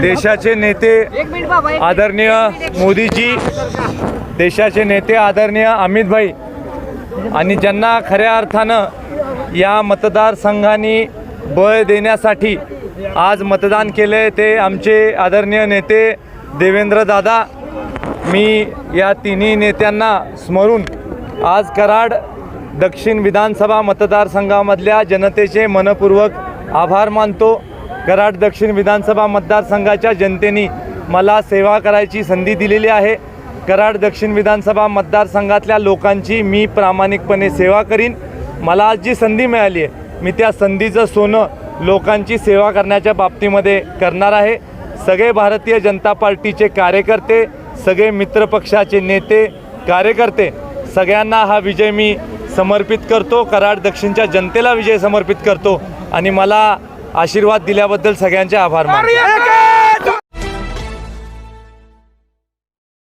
देशाचे नेते आदरणीय मोदीजी देशाचे नेते आदरणीय अमित भाई आणि ज्यांना खऱ्या अर्थानं या मतदारसंघाने बळ देण्यासाठी आज मतदान केले ते आमचे आदरणीय नेते देवेंद्र दादा. मी या तिन्ही नेत्यांना स्मरून आज कराड दक्षिण विधानसभा मतदारसंघामधल्या जनतेचे मनपूर्वक आभार मानतो. कराड दक्षिण विधानसभा मतदारसंघाच्या जनतेने मला सेवा करायची संधी दिलेली आहे. कराड दक्षिण विधानसभा मतदारसंघातल्या लोकांची मी प्रामाणिकपणे सेवा करीन. मला आज जी संधी मिळाली आहे मी त्या संधीचं सोनं लोकांची सेवा करण्याच्या बाबतीमध्ये करणार आहे. सगळे भारतीय जनता पार्टीचे कार्यकर्ते सगळे मित्रपक्षाचे नेते कार्यकर्ते सगळ्यांना हा विजय मी समर्पित करतो. कराड दक्षिणच्या जनतेला विजय समर्पित करतो. आणि मला आशीर्वाद दिल्याबद्दल सगळ्यांचे आभार मानतो.